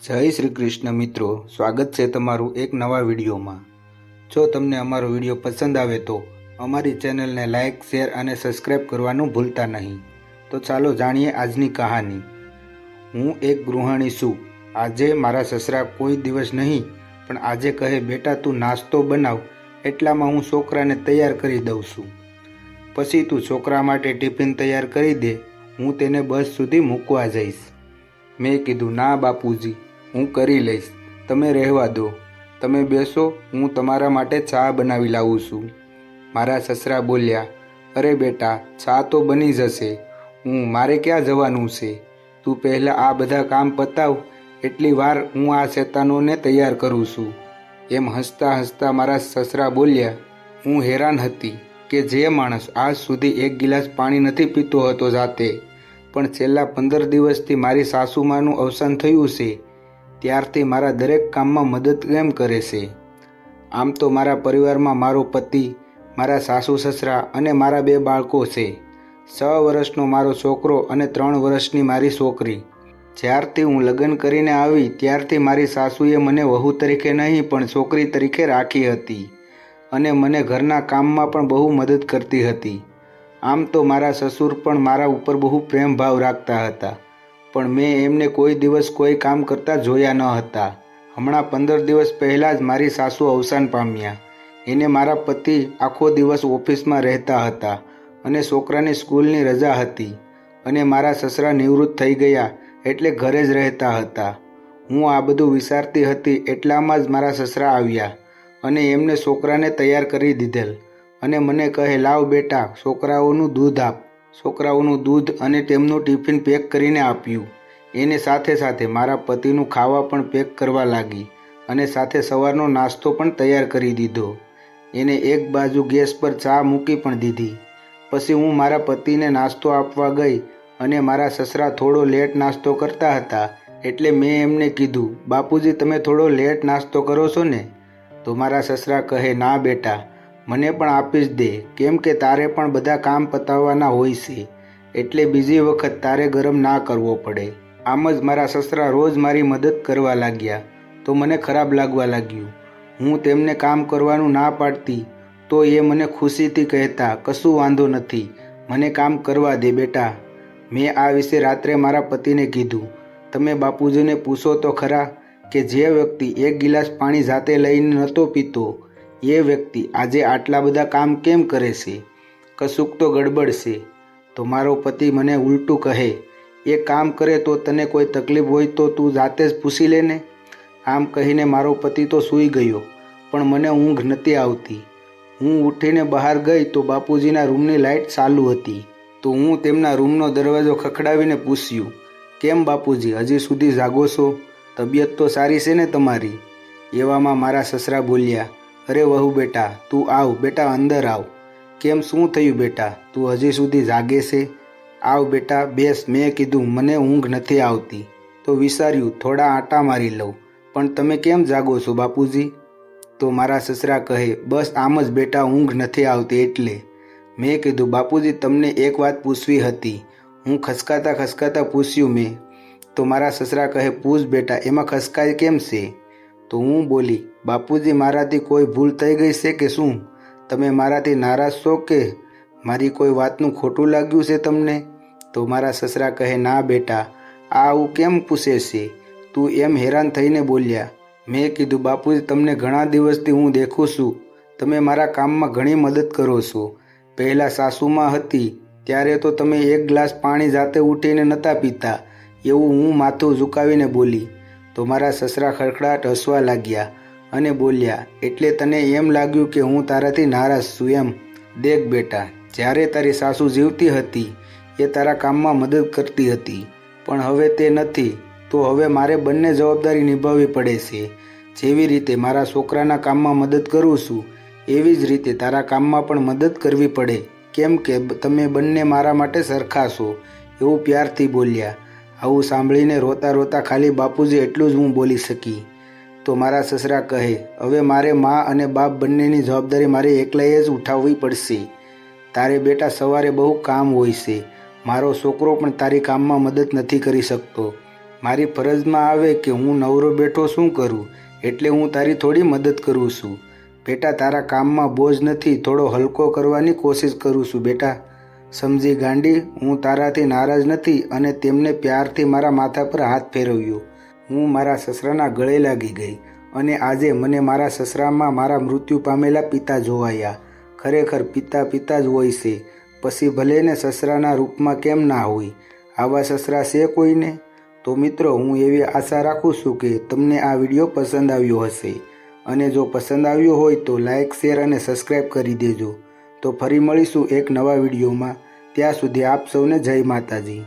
જય શ્રી કૃષ્ણ મિત્રો, સ્વાગત છે તમારું એક નવા વિડીયોમાં. જો તમને અમારો વીડિયો પસંદ આવે તો અમારી ચેનલને લાઇક શેર અને સબસ્ક્રાઇબ કરવાનું ભૂલતા નહીં. તો ચાલો જાણીએ આજની કહાની. હું એક ગૃહિણી છું. આજે મારા સસરા કોઈ દિવસ નહીં, પણ આજે કહે, બેટા, તું નાસ્તો બનાવ. એટલામાં હું છોકરાને તૈયાર કરી દઉં છું. પછી તું છોકરા માટે ટિફિન તૈયાર કરી દે. હું તેને બસ સુધી મૂકવા જઈશ. મેં કીધું, ના બાપુજી હું કરી લઈશ. તમે રહેવા દો. તમે બેસો, હું તમારા માટે ચા બનાવી લાવું છું. મારા સસરા બોલ્યા, અરે બેટા, ચા તો બની જશે. હું, મારે ક્યાં જવાનું છે? તું પહેલાં આ બધા કામ પતાવ. એટલી વાર હું આ શેતાનોને તૈયાર કરું છું. એમ હસતા હસતા મારા સસરા બોલ્યા, હું હેરાન હતી કે જે માણસ આજ સુધી એક ગિલાસ પાણી નથી પીતો હતો જાતે. પણ છેલ્લા પંદર દિવસથી મારી સાસુમાનું અવસાન થયું છે. ત્યારથી મારા દરેક કામમાં મદદ કેમ કરે છે? આમ તો મારા પરિવારમાં મારો પતિ, મારા સાસુ સસરા અને મારા બે બાળકો છે. છ વર્ષનો મારો છોકરો અને ત્રણ વર્ષની મારી છોકરી. જ્યારથી હું લગ્ન કરીને આવી, ત્યારથી મારી સાસુએ મને વહુ તરીકે નહીં, પણ છોકરી તરીકે રાખી હતી અને મને ઘરના કામમાં પણ બહુ મદદ કરતી હતી. આમ તો મારા સસુર પણ મારા ઉપર બહુ પ્રેમ ભાવ રાખતા હતા. પણ મેં એમને કોઈ દિવસ કોઈ કામ કરતા જોયા ન હતા. હમણાં પંદર દિવસ પહેલાં જ મારી સાસુ અવસાન પામ્યા. એને મારા પતિ આખો દિવસ ઓફિસમાં રહેતા હતા અને છોકરાની સ્કૂલની રજા હતી અને મારા સસરા નિવૃત્ત થઈ ગયા એટલે ઘરે જ રહેતા હતા. હું આ બધું વિચારતી હતી એટલામાં જ મારા સસરા આવ્યા અને એમને છોકરાને તૈયાર કરી દીધેલ અને મને કહે, લાવ બેટા, છોકરાઓનું દૂધ આપ. છોકરાઓનું દૂધ અને તેમનું ટિફિન પેક કરીને આપ્યું. એને સાથે સાથે મારા પતિનું ખાવા પણ પેક કરવા લાગી અને સાથે સવારનો નાસ્તો પણ તૈયાર કરી દીધો. એને એક બાજુ ગેસ પર ચા મૂકી પણ દીધી. પછી હું મારા પતિને નાસ્તો આપવા ગઈ અને મારા સસરા થોડો લેટ નાસ્તો કરતા હતા એટલે મેં એમને કીધું, બાપુજી, તમે થોડો લેટ નાસ્તો કરો છો ને? તો મારા સસરા કહે, ના બેટા મને પણ આપી જ દે, કેમ કે તારે પણ બધા કામ પતાવવાના હોય છે. એટલે બીજી વખત તારે ગરમ ના કરવો પડે. આમ જ મારા સસરા રોજ મારી મદદ કરવા લાગ્યા, તો મને ખરાબ લાગવા લાગ્યું. હું તેમને કામ કરવાનું ના પાડતી, તો એ મને ખુશીથી કહેતા, કશું વાંધો નથી, મને કામ કરવા દે બેટા. મેં આ વિશે રાત્રે મારા પતિને કીધું, તમે બાપુજીને પૂછો તો ખરા, કે જે વ્યક્તિ એક ગિલાસ પાણી જાતે લઈને નહોતો પીતો એ વ્યક્તિ આજે આટલા બધા કામ કેમ કરે છે? કશુંક તો ગડબડ છે તો મારો પતિ મને ઉલટું કહે, એ કામ કરે તો તને કોઈ તકલીફ હોય તો તું જાતે જ પૂછી લે ને. આમ કહીને મારો પતિ તો સૂઈ ગયો, પણ મને ઊંઘ નથી આવતી. હું ઉઠીને બહાર ગઈ તો બાપુજીના રૂમની લાઇટ ચાલુ હતી. તો હું તેમના રૂમનો દરવાજો ખખડાવીને પૂછ્યું, કેમ બાપુજી, હજી સુધી જાગો છો? તબિયત તો સારી છે ને તમારી? એવામાં મારા સસરા બોલ્યા અરે વહુ બેટા, તું આવ, બેટા અંદર આવ. કેમ શું થયું બેટા? તું હજી સુધી જાગે છે? આવ બેટા, બેસ, મેં કીધું, મને ઊંઘ નથી આવતી. તો વિચાર્યું, થોડા આટા મારી લઉં. પણ તમે કેમ જાગો છો બાપુજી? તો મારા સસરા કહે, બસ આમ જ બેટા, ઊંઘ નથી આવતી એટલે. મેં કીધું, બાપુજી, તમને એક વાત પૂછવી હતી. હું ખસકાતા ખસકાતા પૂછ્યું મેં. તો મારા સસરા કહે, પૂછ બેટા, એમાં ખસકાય કેમ છે? તો હું બોલી, બાપુજી, મારાથી કોઈ ભૂલ થઈ ગઈ છે કે શું? તમે મારાથી નારાજ છો કે? મારી કોઈ વાતનું ખોટું લાગ્યું છે તમને? તો મારા સસરા કહે, ના બેટા, આ આવું કેમ પૂછે છે? તું એમ હેરાન થઈને બોલ્યા, મેં કીધું, બાપુજી, તમને ઘણા દિવસથી હું દેખું છું. તમે મારા કામમાં ઘણી મદદ કરો છો. પહેલાં સાસુમાં હતી, ત્યારે તો તમે એક ગ્લાસ પાણી જાતે ઉઠીને નહોતા પીતા. એવું હું માથું ઝુકાવીને બોલી. તો મારા સસરા ખડખડાટ હસવા લાગ્યા અને બોલ્યા, એટલે તને એમ લાગ્યું કે હું તારાથી નારાજ છું એમ? દેખ બેટા, જ્યારે તારી સાસુ જીવતી હતી, એ તારા કામમાં મદદ કરતી હતી. પણ હવે તે નથી, તો હવે મારે બંને જવાબદારી નિભાવવી પડે છે. જેવી રીતે મારા છોકરાના કામમાં મદદ કરું છું, એવી જ રીતે તારા કામમાં પણ મદદ કરવી પડે. કેમ કે તમે બંને મારા માટે સરખા છો. એવું પ્યારથી બોલ્યા. આવું સાંભળીને રોતા રોતા ખાલી બાપુજી એટલું જ હું બોલી શકી. તો મારા સસરા કહે, હવે મારે મા અને બાપ બંનેની જવાબદારી મારે એકલાએ જ ઉઠાવવી પડશે. તારે બેટા સવારે બહુ કામ હોય છે. મારો છોકરો પણ તારી કામમાં મદદ નથી કરી શકતો. મારી ફરજમાં આવે કે હું નવરો બેઠો શું કરું? એટલે હું તારી થોડી મદદ કરું છું. બેટા, તારા કામમાં બોજ નથી, થોડો હલકો કરવાની કોશિશ કરું છું, બેટા. સમજી ગાંડી, હું તારાથી નારાજ નથી અને તેમને પ્યારથી મારા માથા પર હાથ ફેરવ્યો. હું મારા સસરાના ગળે લાગી ગઈ અને આજે મને મારા સસરામાં મારા મૃત્યુ પામેલા પિતા જોવાયા. ખરેખર પિતા પિતા જ હોય છે. પછી ભલે ને સસરાના રૂપમાં કેમ ના હોય. આવા સસરા છે કોઈને? તો મિત્રો, હું એવી આશા રાખું છું કે તમને આ વીડિયો પસંદ આવ્યો હશે. અને જો પસંદ આવ્યો હોય તો લાઇક શેર અને સબસ્ક્રાઈબ કરી દેજો. તો ફરી મળીશું એક નવા વિડીયોમાં. ત્યાં સુધી આપ સૌને જય માતાજી.